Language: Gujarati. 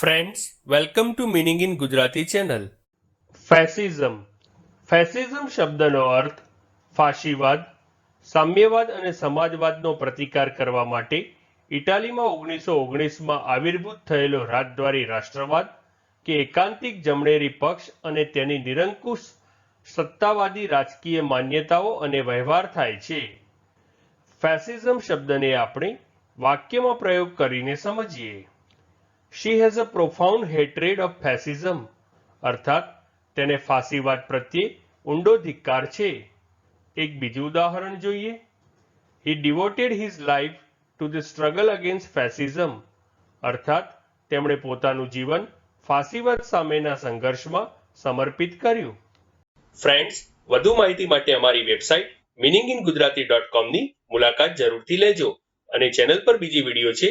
Friends welcome to meaning in Gujarati channel fascism fascism શબ્દનો અર્થ ફાશીવાદ, સામ્યવાદ અને સમાજવાદનો પ્રતિકાર કરવા માટે ઇટાલીમાં ઓગણીસો ઓગણીસમાં આવિર્ભૂત થયેલો રાજદ્વારી રાષ્ટ્રવાદ કે એકાંતિક જમણેરી પક્ષ અને તેની નિરંકુશ સત્તાવાદી રાજકીય માન્યતાઓ અને વ્યવહાર થાય છે. ફેસિઝમ શબ્દને આપણે વાક્યમાં પ્રયોગ કરીને સમજીએ. She has a profound hatred of fascism અર્થાત, તેને ફાંસીવાદ પ્રત્યે ઊંડો ધિક્કાર છે. એક બીજું ઉદાહરણ જોઈએ. He devoted his life to the struggle against fascism અર્થાત, તેમણે પોતાનું જીવન ફાંસીવાદ સામેના સંઘર્ષમાં સમર્પિત કર્યું. ફ્રેન્ડ્સ વધુ માહિતી માટે અમારી website meaning in Gujarati dot કોમની મુલાકાત જરૂરથી લેજો અને ચેનલ પર બીજી વીડિયો છે